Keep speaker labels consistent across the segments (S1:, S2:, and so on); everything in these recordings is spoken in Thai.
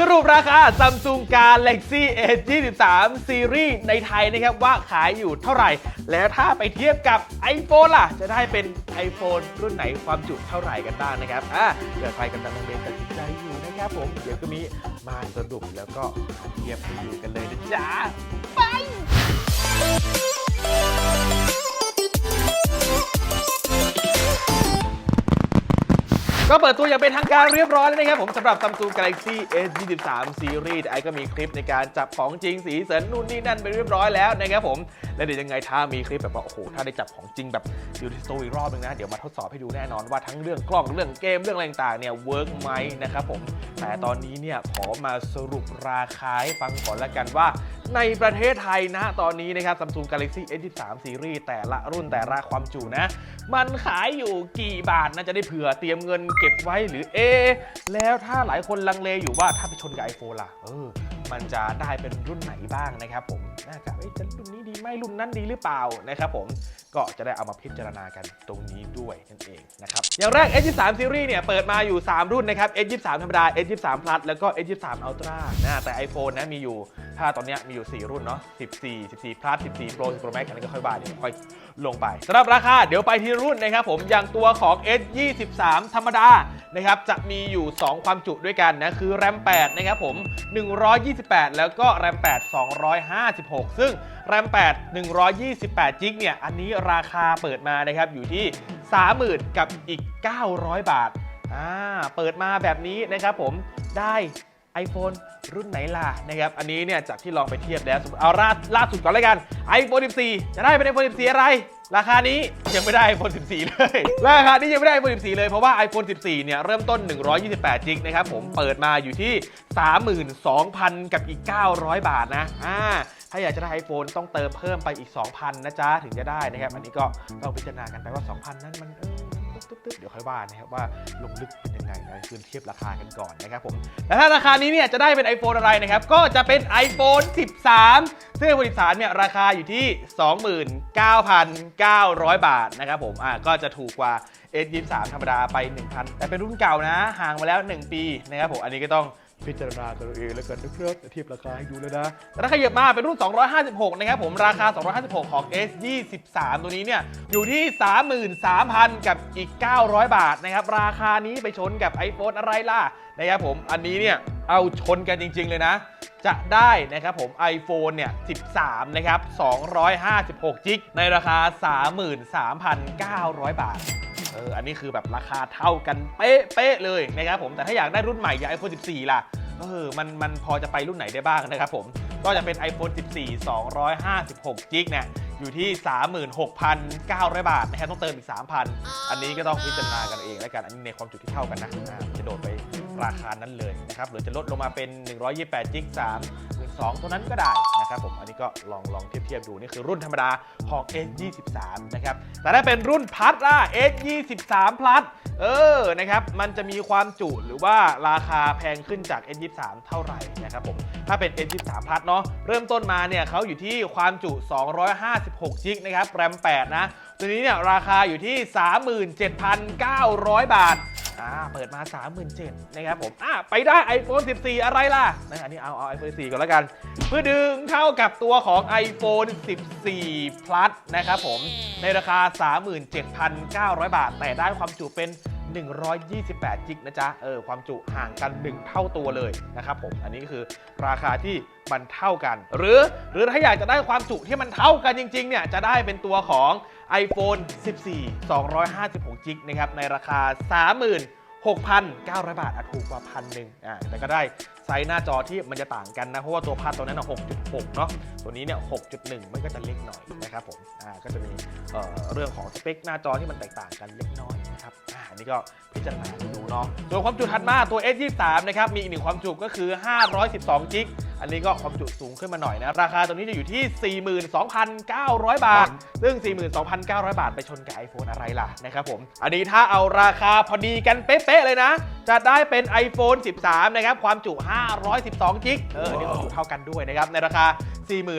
S1: สรุปราคา Samsung Galaxy S 23 Series ในไทยนะครับว่าขายอยู่เท่าไหร่ แล้วถ้าไปเทียบกับ iPhone ล่ะ จะได้เป็น iPhone รุ่นไหนความจุเท่าไหร่กันบ้างนะครับอะเกิดใครกำลังลังเลตัดสินใจอยู่นะครับผม เดี๋ยวก็มีมาสรุปแล้วก็เทียบให้ดูกันเลยนะจ๊ะ ไป ก็เปิดตัวอย่างเป็นทางการเรียบร้อยแล้วนะครับผมสำหรับ Samsung Galaxy S 23 Series ไอก็มีคลิปในการจับของจริงสีเสันนู่นนี่นั่นไปเรียบร้อยแล้วนะครับผม และเดี๋ยวยังไงถ้ามีคลิปแบบว่าโอ้โหถ้าได้จับของจริงแบบอยู่ที่สตูอีกรอบนึงนะ เดี๋ยวมาทดสอบให้ดูแน่นอนว่าทั้งเรื่องกล้องเรื่องเกมเรื่องอะไรต่างๆเนี่ยเวิร์กไหมนะครับผมแต่ตอนนี้เนี่ยขอมาสรุปราคาให้ฟังก่อนละกันว่าในประเทศไทยนะตอนนี้นะครับ Samsung Galaxy S 23 Series แต่ละรุ่นแต่ละความจุนะ มันขายอยู่กี่บาทนะจะได้เผื่อเตรียมเงินเก็บไว้หรือเอะแล้วถ้าหลายคนลังเลอยู่ว่าถ้าไปชนกับ iPhone ล่ะเออ มันจะได้เป็นรุ่นไหนบ้างนะครับผมน่าจะเอ้ยจะรุ่นนี้ดีไหมรุ่นนั้นดีหรือเปล่านะครับผมก็จะได้เอามาพิจารณากันตรงนี้ด้วยนั่นเองนะครับอย่างแรก S23 Series เนี่ยเปิดมาอยู่ 3 รุ่นนะครับ S23 ธรรมดา S23 Plus แล้วก็ S23 Ultra นะแต่ iPhone นะมีอยู่ ถ้าตอนนี้มีอยู่ 4 รุ่นเนาะ14 14 Plus 14 Pro 14 Pro Max อันนี้ก็ค่อยว่าเดี๋ยวค่อยลงไปสำหรับราคาเดี๋ยวไปที่รุ่นนะครับผมอย่างตัวของ S23 ธรรมดานะครับจะมีอยู่ 2 ความจุด้วยกันนะคือ RAM 8 นะครับผม128 แล้วก็ RAM 8 256 ซึ่ง RAM 8 128จิกเนี่ย อันนี้ราคาเปิดมานะครับ อยู่ที่ 30,000 กับอีก 900 บาท อ่า เปิดมาแบบนี้นะครับผม ได้ iPhone รุ่นไหนล่ะนะครับอันนี้เนี่ยจากที่ลองไปเทียบแล้วเอาล่าล่าสุดก่อนเลยกัน iPhone 14 จะได้เป็น iPhone 14 อะไร ราคานี้ยังไม่ได้ iPhone 14 เลย ราคานี้ยังไม่ได้ iPhone 14 เลยเพราะว่า iPhone 14 เนี่ยเริ่มต้น 128 จิกนะครับผมเปิดมาอยู่ที่ 32,000 กับอีก 900 บาทนะอ่าถ้าอยากจะได้ iPhone ต้องเติมเพิ่มไปอีก 2,000 นะจ๊ะ ถึงจะได้นะครับ อันนี้ก็ต้องพิจารณากันไปว่า 2,000 นั้นมันเออ ตึ๊บตึ๊บเดี๋ยวค่อยว่านะครับว่าลงลึกเป็นยังไงนะคือเทียบราคากันก่อนนะครับผมแล้วถ้าราคานี้เนี่ยจะได้เป็น iPhone อะไรนะครับก็จะเป็น iPhone 13 ซึ่ง iPhone 13เนี่ยราคาอยู่ที่ 29,900 บาทนะครับผมอ่าก็จะถูกกว่า S23 ธรรมดาไป 1,000 แต่เป็นรุ่นเก่านะห่างมาแล้ว 1 ปีนะครับผมอันนี้ก็ต้อง พิจารณาตัวเองแล้วกันนะครับเทียบราคาให้ดูเลยนะ แต่ถ้าขยับมาเป็นรุ่น 256 นะครับผมราคา 256 ของ S23 ตัวนี้เนี่ย อยู่ที่ 33,000 กับอีก 900 บาทนะครับ ราคานี้ไปชนกับ iPhone อะไรล่ะนะครับผมอันนี้เนี่ย เอาชนกันจริง ๆ เลยนะ จะได้นะครับผม iPhone เนี่ย 13 นะครับ 256 จิกในราคา 33,900 บาท เอออันนี้คือแบบราคาเท่ากันเป๊ะๆเลยนะครับผมแต่ถ้าอยากได้รุ่นใหม่อย่าง iPhone 14 ล่ะเออมันมันพอจะไปรุ่นไหนได้บ้างนะครับผมก็จะเป็น iPhone 14 256จิกเนี่ยอยู่ที่ 36,900 บาทนะครับต้องเติมอีก 3,000 อันนี้ก็ต้องพิจารณากันเองแล้วกัน อันนี้ในความจุที่เท่ากันนะจะโดดไปราคานั้นเลยนะครับหรือจะลดลงมาเป็น 128จิก3 12ตัวนั้นก็ได้นะครับผม อันนี้ก็ลองลองเทียบเทียบดู นี่คือรุ่นธรรมดาของ S23 นะครับ แต่ถ้าเป็นรุ่นพัดล่ะ S23 Plus เออ นะครับ มันจะมีความจุหรือว่าราคาแพงขึ้นจาก S23 เท่าไหร่นะครับผม ถ้าเป็น S23 Plus เนาะ เริ่มต้นมาเนี่ยเขาอยู่ที่ความจุ 256จิกนะครับ แรม 8 นะ ตัวนี้เนี่ยราคาอยู่ที่ 37,900 บาท อ่าเปิดมา 37,000นะครับผมอ่าไปได้ iPhone 14 อะไรล่ะนะอันนี้เอาเอา iPhone 14 ก่อนแล้วกัน เพื่อดึงเข้ากับตัวของ iPhone 14 Plus นะครับผม ในราคา 37,900 บาท แต่ได้ความจุเป็น 128 จิกนะจ๊ะ เออ ความจุห่างกัน 1 เท่าตัวเลยนะครับผม อันนี้ก็คือราคาที่มันเท่ากัน หรือหรือถ้าอยากจะได้ความจุที่มันเท่ากันจริง ๆ เนี่ย จะได้เป็นตัวของ iPhone 14 256จิกนะครับ ในราคา36,900 บาทอะถูกกว่าพันหนึ่งอ่าแต่ก็ได้ ไซส์หน้าจอที่มันจะต่างกันนะ เพราะว่าตัวพาดตัวนั้นนะ6.6 เนาะตัวนี้เนี่ย 6.1 มันก็จะเล็กหน่อยนะครับผมอ่าก็จะมีเอ่อเรื่องของสเปคหน้าจอที่มันแตกต่างกันเล็กน้อยนะครับอ่านี่ก็พิจารณาดูเนาะส่วนความจุถัดมาตัว S23 นะครับมีอีกหนึ่งความจุก็คือ 512 กิก อันนี้ก็ความจุสูงขึ้นมาหน่อยนะ ราคาตัวนี้จะอยู่ที่ 42,900 บาท ซึ่ง 42,900 บาทไปชนกับ iPhone อะไรล่ะนะครับผม อันนี้ถ้าเอาราคาพอดีกันเป๊ะๆเลยนะ จะได้เป็น iPhone 13 นะครับ ความจุ 512จิกเอออันนี้ความจุเท่ากันด้วยนะครับ ในราคา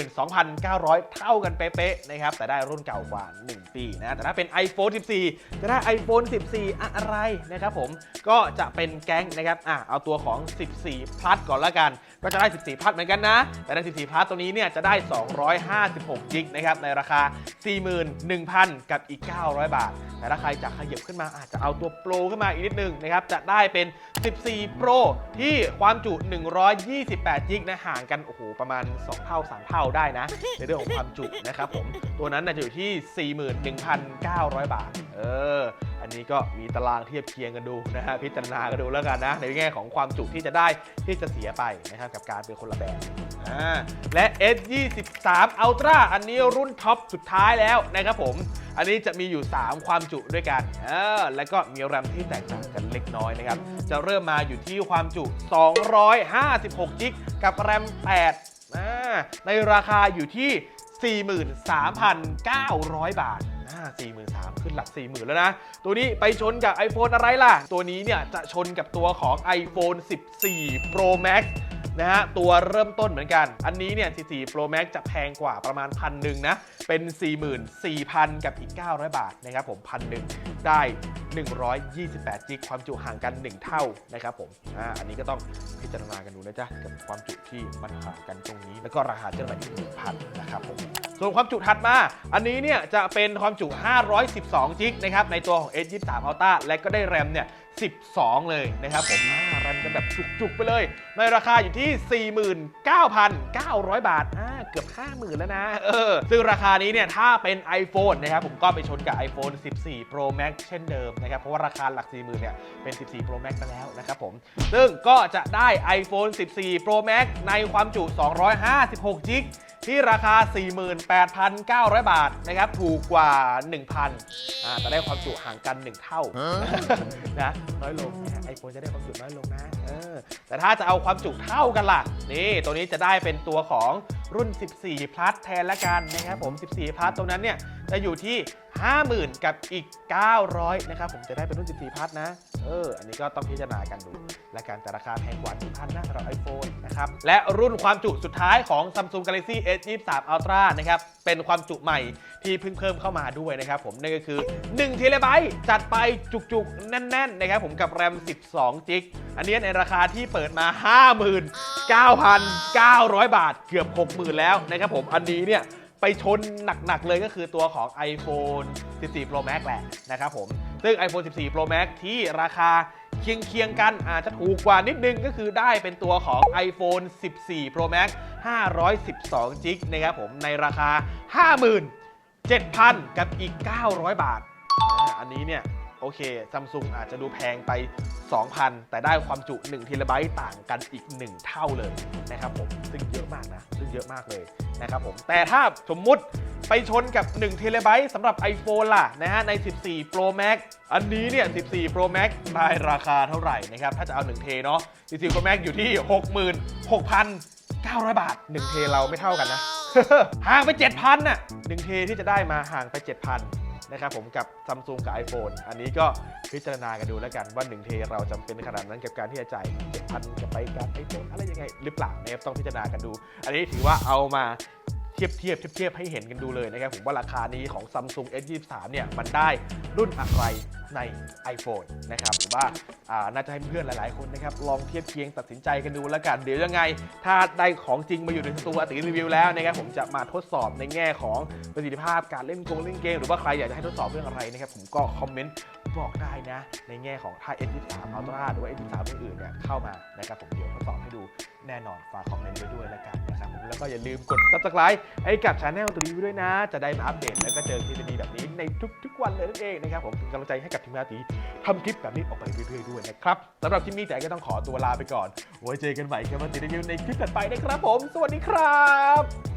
S1: 42,900 เท่ากันเป๊ะๆนะครับ แต่ได้รุ่นเก่ากว่า 1 ปีนะ แต่ถ้าเป็น iPhone 14 จะได้ iPhone 14 อะไรนะครับผม ก็จะเป็นแก๊งนะครับ อะ เอาตัวของ 14 Plus ก่อนละกัน ก็จะได้ 14 Plus เหมือนกันนะ แต่ใน 14 Plus ตัวนี้เนี่ยจะได้ 256 จิกนะครับในราคา 41,000 กับอีก 900 บาท แต่ถ้าใครจะขยับขึ้นมาอาจจะเอาตัวโปรขึ้นมาอีกนิดนึงนะครับจะได้เป็น 14 Pro ที่ความจุ 128 จิกนะห่างกันโอ้โหประมาณ 2 เท่า 3 เท่าได้นะ ในเรื่องของความจุนะครับผมตัวนั้นน่ะจะอยู่ที่ 41,900 บาท เออ อันนี้ก็มีตารางเทียบเคียงกันดูนะฮะพิจารณากันดูแล้วกันนะในแง่ของความจุที่จะได้ที่จะเสียไปนะครับกับการเป็นคนละแบบและ S23 Ultra อันนี้รุ่นท็อปสุดท้ายแล้วนะครับผม อันนี้จะมีอยู่ 3 ความจุด้วยกัน แล้วก็มีแรมที่แตกต่างกันเล็กน้อยนะครับ จะเริ่มมาอยู่ที่ความจุ 256จิกกับแรม 8 ในราคาอยู่ที่ 43,900 บาท ห้าสี่หมื่นสามขึ้นหลักสี่หมื่นแล้วนะ ตัวนี้ไปชนกับ iPhone อะไรล่ะ ตัวนี้เนี่ยจะชนกับตัวของ iPhone 14 Pro Max นะฮะตัวเริ่มต้นเหมือนกัน อันนี้เนี่ย 14 Pro Max จะแพงกว่าประมาณพันหนึ่งนะ เป็น 44,000 กับอีก 900 บาทนะครับผมพันหนึ่งได้ 128 จิกความจุห่างกัน 1 เท่านะครับผมอ่าอันนี้ก็ต้องพิจารณากันดูนะจ๊ะ กับความจุที่มันห่างกันตรงนี้ แล้วก็ราคาเจ้าหน่าที่1,000นะครับผมส่วนความจุถัดมา อันนี้เนี่ยจะเป็นความจุ 512 จิกนะครับในตัวของ S23 Ultra และก็ได้แรมเนี่ย 12 เลยนะครับผมอ่ารม กันแบบจุกๆไปเลย ในราคาอยู่ที่ 49,900 บาทอ่า เกือบ 50,000 แล้วนะ เออ ซึ่งราคานี้เนี่ย ถ้าเป็น iPhone นะครับ ผมก็ไปชนกับ iPhone 14 Pro Max เช่นเดิมนะครับ เพราะว่าราคาหลัก 40,000 เนี่ย เป็น 14 Pro Max ไปแล้วนะครับผม ซึ่งก็จะได้ iPhone 14 Pro Max ในความจุ 256จิกที่ราคา 48,900 บาทนะครับ ถูกกว่า 1,000อ่าแต่ได้ความจุห่างกัน 1 เท่านะน้อยลงนะไอโฟนจะได้ความจุน้อยลงนะเออแต่ถ้าจะเอาความจุเท่ากันล่ะ นี่ ตัวนี้จะได้เป็นตัวของรุ่น14 plus แทนละกันนะครับผม 14 plus ตรงนั้นเนี่ยจะอยู่ที่ 50,000 กับอีก 900 นะครับ ผมจะได้เป็นรุ่น 14 plus นะ เออ อันนี้ก็ต้องพิจารณากันดู และการแต่ราคาแพงกว่า1,000นะสำหรับ iPhone นะครับ และรุ่นความจุสุดท้ายของ Samsung Galaxy S23 Ultra นะครับ เป็นความจุใหม่ที่เพิ่งเพิ่มเข้ามาด้วยนะครับผม นั่นก็คือ1 t b จัดไปจุกๆ แน่นๆ นะครับผมกับแรม 12จิกอันนี้ในราคาที่เปิดมา 59,900 บาท เกือบ 60,000 แล้วนะครับผม อันนี้เนี่ย ไปชนหนักๆเลยก็คือตัวของ iPhone 14 Pro Max แหละนะครับผม ซึ่ง iPhone 14 Pro Max ที่ราคาเคียงๆกันอาจจะถูกกว่านิดนึงก็คือได้เป็นตัวของ iPhone 14 Pro Max 512จิกนะครับผมในราคา 57,000 กับอีก 900 บาท อันนี้เนี่ยโอเคซัมซุงอาจจะดูแพงไป 2,000 แต่ได้ความจุ1 t b ต่างกันอีก 1 เท่าเลยนะครับผม ซึ่งเยอะมากนะ ซึ่งเยอะมากเลย นะครับผม แต่ถ้าสมมุติไปชนกับ1 t b สำหรับ iPhone ล่ะนะฮะใน 14 Pro Max อันนี้เนี่ย 14 Pro Max ได้ราคาเท่าไหร่นะครับ ถ้าจะเอา1 t เนาะ 14 Pro Max อยู่ที่ 66,900 บาท1เทเราไม่เท่ากันนะ ห่างไป 7,000น่ะ1เทที่จะได้มาห่างไป 7,000นะครับผมกับซัมซุงกับ iPhone อันนี้ก็พิจารณากันดูแล้วกันว่า1เทเราจำเป็นขนาดนั้นกับการที่จะจ่าย7,000กับไปกับไอโฟนอะไรยังไงหรือเปล่านะครับต้องพิจารณากันดู อันนี้ถือว่าเอามา เทียบเทียบเทียบเทียบให้เห็นกันดูเลยนะครับผมว่าราคานี้ของ Samsung S23 เนี่ยมันได้รุ่นอะไรใน iPhone นะครับผมว่าอ่าน่าจะให้เพื่อนหลาย ๆ คนนะครับลองเทียบเคียงตัดสินใจกันดูแล้วกัน เดี๋ยวยังไง ถ้าได้ของจริงมาอยู่ในสตูอติรีวิวแล้วนะครับผมจะมาทดสอบในแง่ของประสิทธิภาพการเล่นกงเล่นเกม หรือว่าใครอยากจะให้ทดสอบเรื่องอะไรนะครับผมก็คอมเมนต์บอกได้นะ ในแง่ของถ้า S23 Ultra หรือว่า S23 รุ่นอื่นเนี่ยเข้ามานะครับผมเดี๋ยวทดสอบให้ดูแน่นอนฝากคอมเมนต์ไว้ด้วยแล้วกัน นะครับผมแล้วก็อย่าลืมกด subscribe ให้กับช anel ตัวนี้ด้วยนะ จะได้มาอัปเดตแล้วก็เจอคลิปดีๆแบบนี้ในทุกๆวันเลยนั่นเองนะครับผมเป็นกำลังใจให้กับทีมงานตีทำคลิปแบบนี้ออกไปเรื่อยๆด้วยนะครับสำหรับคลิปนี้แต่ก็ต้องขอตัวลาไปก่อนไว้เจอกันใหม่ครับมาติดรีวิวในคลิปถัดไปนะครับผม สวัสดีครับ